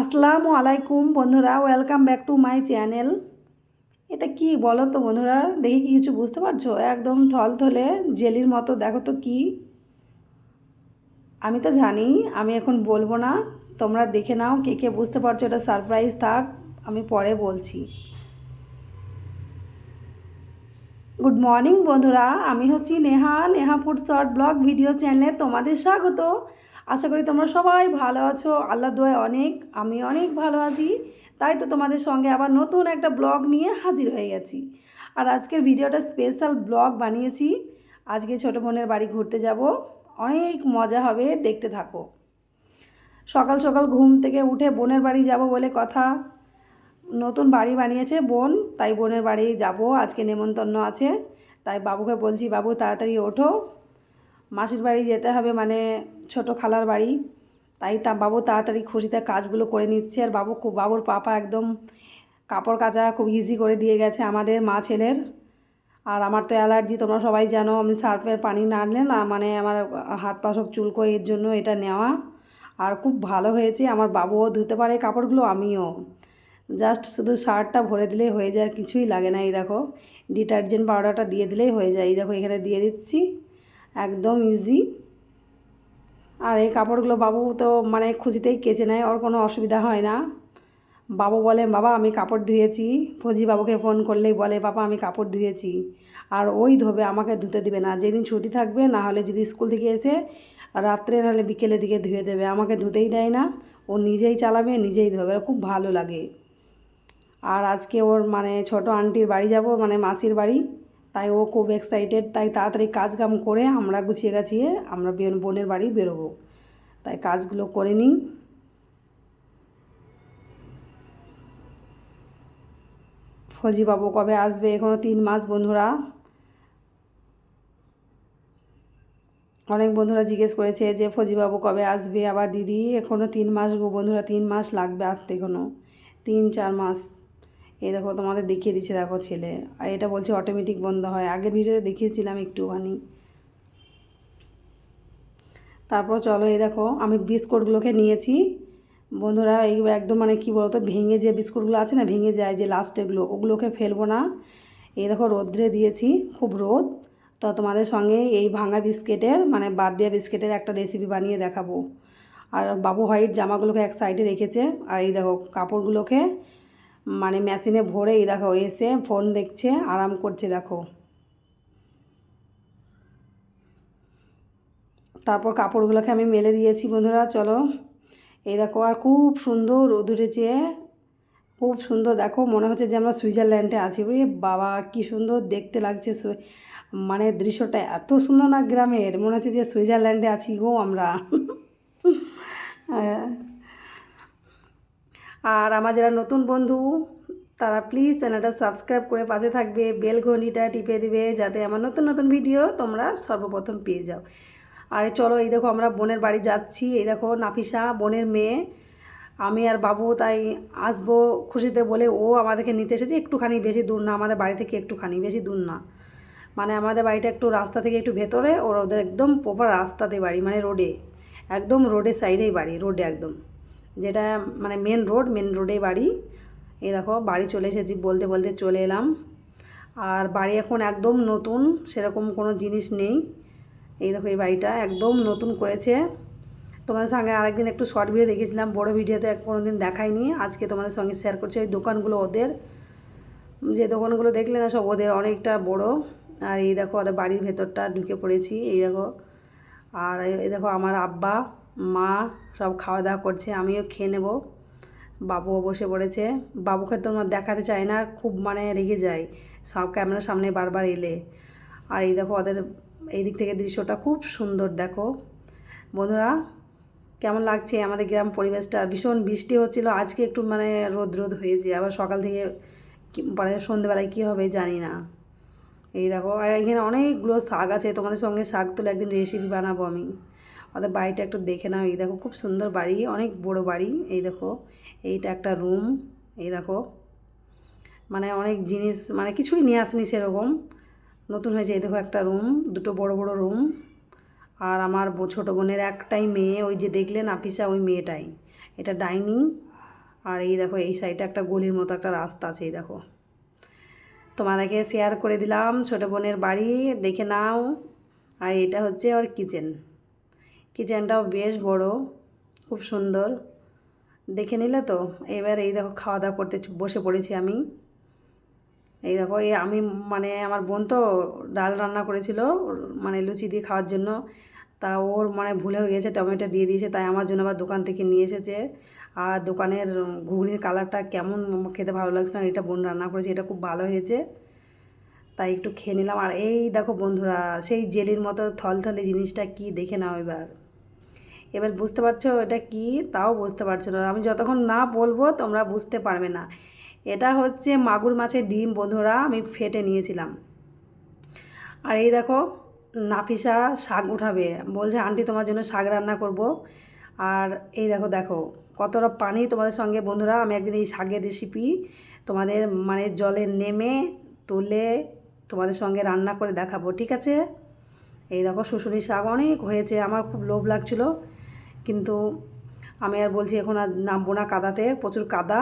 আসসালামু আলাইকুম বন্ধুরা welcome back to my channel এটা কি বলো তো বন্ধুরা, দেখি কি কিছু বুঝতে পারছ? একদম থলথলে জেলির মতো, দেখো তো কি। আমি তো জানি, আমি এখন বলব না, তোমরা দেখে নাও কে কে বুঝতে পারছ, এটা সারপ্রাইজ থাক, আমি পরে বলছি। গুড মর্নিং বন্ধুরা, আমি হচ্ছি Neha Neha food short blog video চ্যানেলে তোমাদের স্বাগত। আশা করি তোমরা সবাই ভালো আছো। আল্লাহ দোয় অনেক, আমি অনেক ভালো আছি। তাই তো তোমাদের সঙ্গে আবার নতুন একটা ব্লগ নিয়ে হাজির হয়ে গেছি। আর আজকের ভিডিওটা স্পেশাল ব্লগ বানিয়েছি। আজকে ছোটো বোনের বাড়ি ঘুরতে যাব। অনেক মজা হবে, দেখতে থাকো। সকাল সকাল ঘুম থেকে উঠে বোনের বাড়ি যাব বলে কথা। নতুন বাড়ি বানিয়েছে বোন, তাই বোনের বাড়ি যাব। আজকে নেমন্তন্ন আছে। তাই বাবুকে বলছি, বাবু, তাড়াতাড়ি ওঠো। মাসির বাড়ি যেতে হবে মানে ছোট খালার বাড়ি। তাই তা বাবু তাড়াতাড়ি খুশিতে কাজগুলো করে নিচ্ছে। আর বাবু খুব, বাবুর পাপা একদম কাপড় কাচা খুব ইজি করে দিয়ে গেছে আমাদের মা ছেলের। আর আমার তো অ্যালার্জি তোমরা সবাই জানো, আমি সার্ফের পানি না আনলে না মানে আমার হাত পা সব চুলকো, এর জন্য এটা নেওয়া। আর খুব ভালো হয়েছে, আমার বাবুও ধুতে পারে কাপড়গুলো, আমিও। জাস্ট শুধু শার্টটা ভরে দিলেই হয়ে যায় কিছুই লাগে না, এই দেখো। ডিটারজেন্ট পাউডারটা দিয়ে দিলেই হয়ে যায়, এই দেখো এখানে দিয়ে দিচ্ছি। একদম ইজি আর এই কাপড়গুলো বাবু তো মানে খুশিতেই কেচে নেয়, ওর কোনো অসুবিধা হয় না। বাবু বলে, বাবা, আমি কাপড় ধুয়েছি। ফজি বাবুকে ফোন করলেই বলে, বাবা, আমি কাপড় ধুয়েছি। আর ওই ধোবে আমাকে ধুতে দেবে না। যেদিন ছুটি থাকবে, না হলে যদি স্কুল থেকে এসে রাত্রে নাহলে বিকেলের দিকে ধুয়ে দেবে। আমাকে ধুতেই দেয় না। ও নিজেই চালাবে, নিজেই ধোবে। খুব ভালো লাগে। আর আজকে ওর মানে ছোট আন্টির বাড়ি যাব মানে মাসির বাড়ি। তাই ও খুব এক্সাইটেড তাই তাড়াতাড়ি কাজ কাম করে আমরা গুছিয়ে গাছিয়ে আমরা বোনের বাড়ি বেরোবো। তাই কাজগুলো করে নিই। ফজি বাবু কবে আসবে এখনও তিন মাস বন্ধুরা। অনেক বন্ধুরা জিজ্ঞেস করেছে যে ফজিবাবু কবে আসবে? আবার দিদি এখনও তিন মাস বন্ধুরা, তিন মাস লাগবে আসতে এখনও তিন, চার মাস। এই দেখো, তোমাদের দেখিয়ে দিচ্ছে, দেখো ছেলে। আর এটা বলছে অটোমেটিক বন্ধ হয়। আগের ভিডিওতে দেখিয়েছিলাম একটুখানি। তারপর চলো, এই দেখো, আমি বিস্কুটগুলোকে নিয়েছি। বন্ধুরা, এই একদম মানে কী বলতো, ভেঙে যে বিস্কুটগুলো আছে না, ভেঙে যায় যে লাস্টেগুলো ওগুলোকে ফেলব না। এই দেখো, রোদ্রে দিয়েছি খুব রোদ। তো তোমাদের সঙ্গে এই ভাঙা বিস্কেটের মানে বাদ দেওয়া বিস্কেটের একটা রেসিপি বানিয়ে দেখাবো। আর বাবু হোয়াইট জামাগুলোকে এক সাইডে রেখেছে। আর এই দেখো, কাপড়গুলোকে মানে মেশিনে ভরে এই দেখো, এসে ফোন দেখছে, আরাম করছে, দেখো। তারপর কাপড়গুলোকে আমি মেলে দিয়েছি, বন্ধুরা, চলো। এই দেখো, আর খুব সুন্দর রোদ উঠেছে। খুব সুন্দর, দেখো, মনে হচ্ছে যে আমরা সুইজারল্যান্ডে আছি। বুঝলি বাবা, কি সুন্দর দেখতে লাগছে মানে দৃশ্যটা এত সুন্দর না গ্রামের? মনে হচ্ছে যে সুইজারল্যান্ডে আছি গো আমরা। হ্যাঁ। আর আমার যারা নতুন বন্ধু, তারা প্লিজ চ্যানেলটা সাবস্ক্রাইব করে পাশে থাকবে বেল ঘড়িটা টিপে দিবে যাতে আমার নতুন নতুন ভিডিও তোমরা সর্বপ্রথম পেয়ে যাও। আর চলো, এই দেখো আমরা বোনের বাড়ি যাচ্ছি, এই দেখো নাফিসা বোনের মেয়ে। আমি আর বাবু তাই আসব খুশিতে বলে ও আমাদেরকে নিতে এসেছে, একটুখানি বেশি দূর না, আমাদের বাড়ি থেকে একটুখানি বেশি দূর না। মানে আমাদের বাড়িটা একটু রাস্তা থেকে একটু ভেতরে, ওর ওদের একদম প্রপার রাস্তাতে বাড়ি মানে রোডে একদম রোডের সাইডেই বাড়ি রোডে একদম। যেটা মানে মেন রোড মেন রোডে বাড়ি। এই দেখো, বাড়ি চলে এসেছি বলতে বলতে চলে এলাম। আর বাড়ি এখন একদম নতুন, সেরকম কোনো জিনিস নেই। এই দেখো, এই বাড়িটা একদম নতুন করেছে। তোমাদের সঙ্গে আরেকদিন একটু শর্ট ভিডিও দেখেছিলাম বড় ভিডিওতে কোনো দিন দেখাইনি। আজকে তোমাদের সঙ্গে শেয়ার করছি ওই দোকানগুলো ওদের। যে দোকানগুলো দেখলে না সব ওদের, অনেকটা বড়। আর এই দেখো, ওদের বাড়ির ভেতরটা ঢুকে পড়েছি, এই দেখো। আর এই দেখো, আমার আব্বা। মা সব খাওয়া দাওয়া করছে, আমিও খেয়ে নেব। বাবুও বসে পড়েছে। বাবুকে তো আমার দেখাতে চায় না, খুব মানে রেগে যায়। সব ক্যামেরার সামনে বারবার এলে। আর এই দেখো ওদের এই দিক থেকে দৃশ্যটা খুব সুন্দর, দেখো। বন্ধুরা, কেমন লাগছে আমাদের গ্রাম পরিবেশটা? ভীষণ বৃষ্টি হচ্ছিল, আজকে একটু মানে রোদ রোদ হয়েছে। আবার সকাল থেকে পরে সন্ধেবেলায় কী হবে জানি না। এই দেখো, আর এখানে অনেকগুলো শাক আছে, তোমাদের সঙ্গে শাক তুলে একদিন রেসিপি বানাবো আমি। ওদের বাড়িটা একটু দেখে নাও। এই দেখো, খুব সুন্দর বাড়ি, অনেক বড় বাড়ি। এই দেখো, এইটা একটা রুম এই দেখো। মানে অনেক জিনিস মানে কিছুই নিয়ে আসনি সেরকম। নতুন হয়েছে, এই দেখো একটা রুম দুটো বড় বড় রুম আর আমার ছোটো বোনের একটাই মেয়ে, ওই যে দেখলেন আপিসা ওই মেয়েটাই। এটা ডাইনিং আর এই দেখো, এই সাইডে একটা গলির মতো একটা রাস্তা আছে, এই দেখো। তোমাদেরকে শেয়ার করে দিলাম ছোটো বোনের বাড়ি, দেখে নাও। আর এটা হচ্ছে ওর কিচেন কিচেনটাও বেশ বড়, খুব সুন্দর। দেখে নিলে তো? এবার এই দেখো খাওয়া দাওয়া করতে বসে পড়েছি আমি। এই দেখো এই আমি মানে আমার বোন তো ডাল রান্না করেছিল মানে লুচি দিয়ে খাওয়ার জন্য। তা ওর মানে ভুলে হয়ে গেছে, টমেটো দিয়ে দিয়েছে, তাই আমার জন্য আবার দোকান থেকে নিয়ে এসেছে। আর দোকানের ঘুগনির কালারটা কেমন খেতে ভালো লাগছে না, এটা বোন রান্না করেছে, এটা খুব ভালো হয়েছে। তাই একটু খেয়ে নিলাম। আর এই দেখো বন্ধুরা, সেই জেলির মতো থলথলে জিনিসটা কি দেখে নাও এবার। এবার বুঝতে পারছ এটা কি? তাও বুঝতে পারছ না। আমি যতক্ষণ না বলব, তোমরা বুঝতে পারবে না। এটা হচ্ছে মাগুর মাছের ডিম, বন্ধুরা। আমি ফেটে নিয়েছিলাম। আর এই দেখো, নাফিসা শাক উঠাবে। বলছে, আন্টি, তোমার জন্য শাক রান্না করব। আর এই দেখো দেখো, কতটা পানি তোমাদের সঙ্গে, বন্ধুরা। আমি একদিন এই শাকের রেসিপি তোমাদের মানে জলে নেমে তুলে তোমাদের সঙ্গে রান্না করে দেখাবো, ঠিক আছে? এই দেখো শুশুনি শাক অনেক হয়েছে। আমার খুব লোভ লাগছিল। কিন্তু আমি আর বলছি, এখন আর নামবো না কাদাতে, প্রচুর কাদা।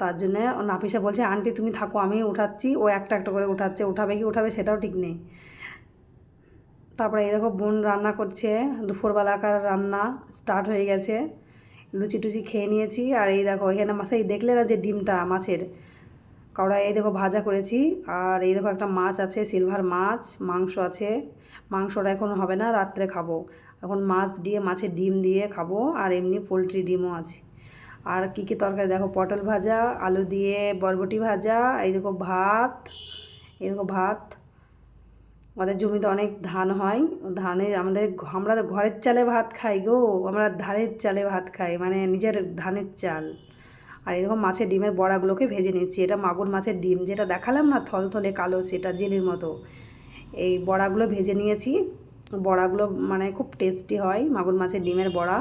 তার জন্যে নাফিসা বলছে, আন্টি, তুমি থাকো, আমি উঠাচ্ছি। ও একটা একটা করে উঠাচ্ছে, উঠাবে কি উঠাবে সেটাও ঠিক নেই। তারপরে এই দেখো, বোন রান্না করছে দুপুরবেলাকার রান্না স্টার্ট হয়ে গেছে। লুচি টুচি খেয়ে নিয়েছি, আর এই দেখো, এখানে মাছে এই দেখলে না যে ডিমটা মাছের? কড়াই এই দেখো ভাজা করেছি, আর এই দেখো একটা মাছ আছে, সিলভার মাছ, মাংস আছে। মাংসটা এখন হবে না, রাত্রে খাব। এখন মাছ দিয়ে, মাছের ডিম দিয়ে খাব, আর এমনি পোলট্রি ডিমও আছে। আর কী কী তরকারি? দেখো, পটল ভাজা, আলু দিয়ে বরবটি ভাজা, এই দেখো ভাত, এই দেখো ভাত। আমাদের জমিতে অনেক ধান হয়। ধানে আমাদের আমরা ঘরের চালে ভাত খাই গো, আমরা ধানের চালে ভাত খাই মানে নিজের ধানের চাল। আর এরকম মাছের ডিমের বড়াগুলোকে ভেজে নিচ্ছি। এটা মাগুর মাছের ডিম, যেটা দেখালাম না, থলথলে কালো, সেটা জেলির মতো। এই বড়াগুলো ভেজে নিয়েছি। বড়াগুলো মানে খুব টেস্টি হয়, মাগুর মাছের ডিমের বড়া।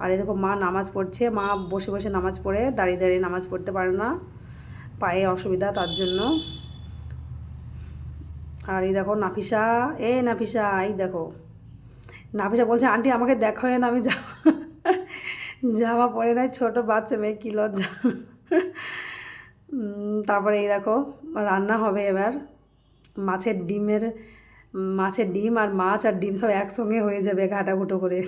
আর এরকম মা নামাজ পড়ছে, মা বসে বসে নামাজ পড়ে, দাঁড়িয়ে দাঁড়িয়ে নামাজ পড়তে পারে না, পায়ে অসুবিধা তার জন্য। আর এই দেখো নাফিসা, এ নাফিসা, এই দেখো। নাফিসা বলছে, আন্টি, আমাকে দেখো না, আমি যা জামা পরে নাই, ছোটো বাচ্চা মেয়ে, কী লজ্জা। তারপরে এই দেখো, রান্না হবে এবার। মাছের ডিমের মাছের ডিম আর মাছ আর ডিম সব একসঙ্গে হয়ে যাবে ঘাটাঘুটো করে।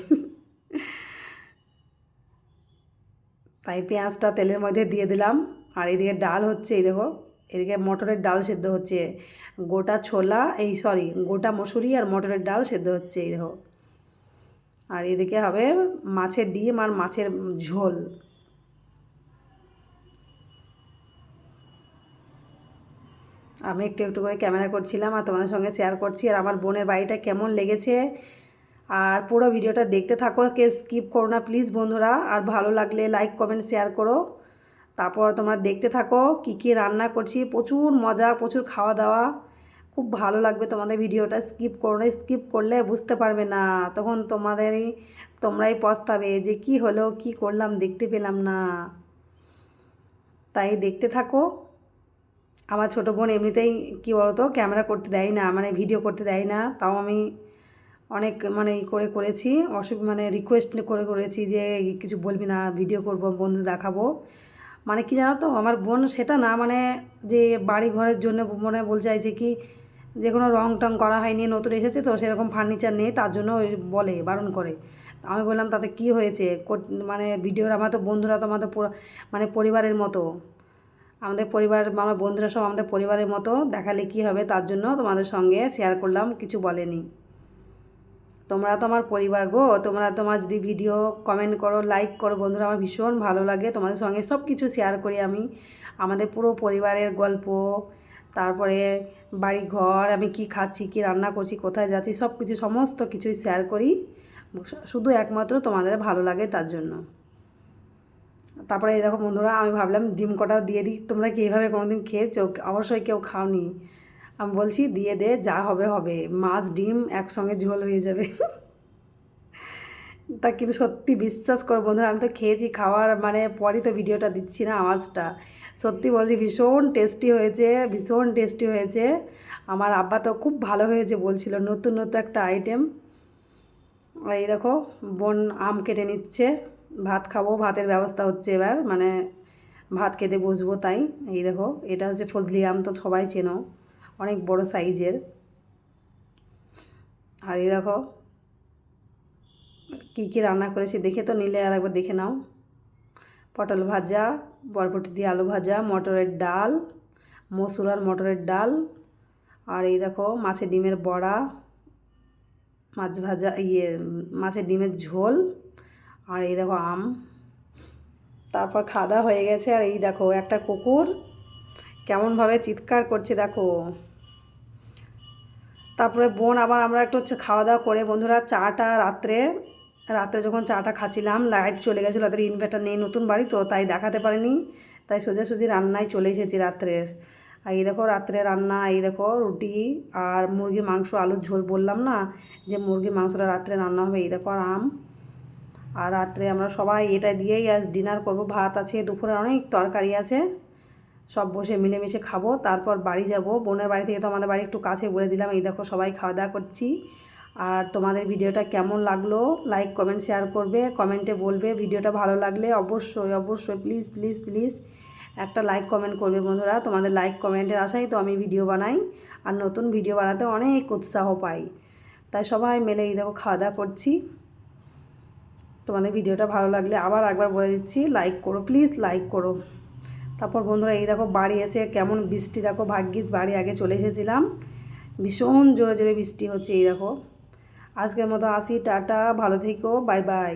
তাই পেঁয়াজটা তেলের মধ্যে দিয়ে দিলাম। আর এদিকে ডাল হচ্ছে, এই দেখো, এদিকে মটরের ডাল সেদ্ধ হচ্ছে। গোটা ছোলা, এই সরি, গোটা মসুরি আর মটরের ডাল সেদ্ধ হচ্ছে, এই দেখো। আর এদিকে হবে মাছের ডিম আর মাছের ঝোল। আমি একটু একটু করে ক্যামেরা করছিলাম আর তোমাদের সঙ্গে শেয়ার করছি আর আমার বোনের বাড়িটা কেমন লেগেছে। আর পুরো ভিডিওটা দেখতে থাকো কে স্কিপ করো না প্লিজ বন্ধুরা। আর ভালো লাগলে লাইক কমেন্ট শেয়ার করো। তারপর তোমরা দেখতে থাকো কি কি রান্না করছি, প্রচুর মজা, প্রচুর খাওয়া দাওয়া। খুব ভালো লাগবে তোমাদের ভিডিওটা স্কিপ করো না স্কিপ করলে বুঝতে পারবে না। তখন তোমাদেরই, তোমরাই পস্তাবে যে কি হলো, কি করলাম, দেখতে পেলাম না। তাই দেখতে থাকো। আমার ছোটো বোন এমনিতেই কী বলতো, ক্যামেরা করতে দেয় না মানে ভিডিও করতে দেয় না, তাও আমি অনেক মানে ই করে করেছি অসুখ মানে রিকোয়েস্ট করে করেছি যে কিছু বলবি না ভিডিও করব বন্ধু দেখাবো। মানে কি জানো তো আমার বোন সেটা না মানে যে বাড়ি ঘরের জন্য মনে বলছে যে কি, যে কোনো রং টং করা হয়নি, নতুন এসেছে তো, সেরকম ফার্নিচার নেই, তার জন্য বলে, বারণ করে। আমি বললাম, তাতে কি হয়েছে? মানে ভিডিওর আমার তো বন্ধুরা তো আমাদের মানে পরিবারের মতো। আমাদের পরিবার, আমার বন্ধুরা সব আমাদের পরিবারের মতো দেখালে কি হবে তার জন্য তোমাদের সঙ্গে শেয়ার করলাম, কিছু বলেনি। তোমরা তো আমার পরিবার গো, তোমরা তোমার যদি ভিডিও কমেন্ট করো লাইক করো, বন্ধুরা আমার ভীষণ ভালো লাগে। তোমাদের সঙ্গে সব কিছু শেয়ার করি আমি। আমাদের পুরো পরিবারের গল্প, তারপরে বাড়ি ঘর আমি কি খাচ্ছি, কি রান্না করছি, কোথায় যাচ্ছি সব কিছু সমস্ত কিছুই শেয়ার করি। শুধু একমাত্র তোমাদের ভালো লাগে তার জন্য। তারপরে এই দেখো বন্ধুরা, আমি ভাবলাম ডিম কটাও দিয়ে দিই। তোমরা কি এইভাবে কোনোদিন খেয়েছো? অবশ্যই কেউ খাওনি। আমি বলছি, দিয়ে দে, যা হবে হবে। মাছ, ডিম একসঙ্গে ঝোল হয়ে যাবে। তা কিন্তু সত্যি বিশ্বাস করো বন্ধুরা, আমি তো খেয়েছি খাওয়ার মানে পরই তো ভিডিওটা দিচ্ছি না আওয়াজটা। সত্যি বলছি, ভীষণ টেস্টি হয়েছে, ভীষণ টেস্টি হয়েছে। আমার আব্বা তো খুব ভালো হয়েছে বলছিল, নতুন নতুন একটা আইটেম আর এই দেখো, বোন আম কেটে নিচ্ছে। ভাত খাব, ভাতের ব্যবস্থা হচ্ছে এবার মানে ভাত খেতে বসবো তাই। এই দেখো, এটা হচ্ছে ফজলি আম, তো সবাই চেনো, অনেক বড় সাইজের। আর এই দেখো, কী কী রান্না করেছি, দেখে তো নিলে আর একবার দেখে নাও। পটল ভাজা, বরবটি দিয়ে আলু ভাজা, মটরের ডাল, মসুর আর মটরের ডাল। আর এই দেখো, মাছের ডিমের বড়া, মাছ ভাজা ইয়ে মাছের ডিমের ঝোল। আর এই দেখো আম। তারপর দাওয়া হয়ে গেছে, আর এই দেখো একটা কুকুর কেমনভাবে চিৎকার করছে দেখো। তারপরে বোন আবার আমরা একটু খাওয়া দাওয়া করে, বন্ধুরা চাটা রাত্রে রাত্রে যখন চাটা খাচ্ছিলাম লাইট চলে গেছিল তাদের ইনভার্টার নেই, নতুন বাড়ি তো, তাই দেখাতে পারিনি। তাই সোজাসুজি রান্নায় চলে এসেছি রাত্রের। আর এই দেখো রাত্রে রান্না, এই দেখো রুটি আর মুরগির মাংস, আলুর ঝোল বললাম না, যে মুরগির মাংসটা রাত্রে রান্না হবে, এই দেখো আর আম। আর রাত্রে আমরা সবাই এটা দিয়েই আজ ডিনার করব। ভাত আছে, দুপুরে অনেক তরকারি আছে। সব বসে মিলেমিশে খাব, তারপর বাড়ি যাব। বোনের বাড়ি থেকে তো আমাদের বাড়ি একটু কাছে বলে দিলাম, এই দেখো সবাই খাওয়া দাওয়া করছি। আর তোমাদের ভিডিওটা কেমন লাগল? লাইক কমেন্ট শেয়ার করবে কমেন্টে বলবে। ভিডিওটা ভালো লাগলে অবশ্যই অবশ্যই প্লিজ প্লিজ প্লিজ একটা লাইক কমেন্ট করবে বন্ধুরা। তোমাদের লাইক কমেন্টের আশাই তো আমি ভিডিও বানাই। আর নতুন ভিডিও বানাতে অনেক উৎসাহ পাই। তাই সবাই মিলে এই দেখো খাওয়া দাওয়া করছি। তোমাদের ভিডিওটা ভালো লাগলে আবার একবার বলে দিচ্ছি লাইক করো প্লিজ লাইক করো। তারপর বন্ধুরা এই দেখো বাড়ি এসে কেমন বৃষ্টি, দেখো ভাগ্যিস বাড়ি আগে চলে এসেছিলাম। ভীষণ জোরে জোরে বৃষ্টি হচ্ছে, এই দেখো। আজকের মতো আসি, টাটা, ভালো থেকো বাই বাই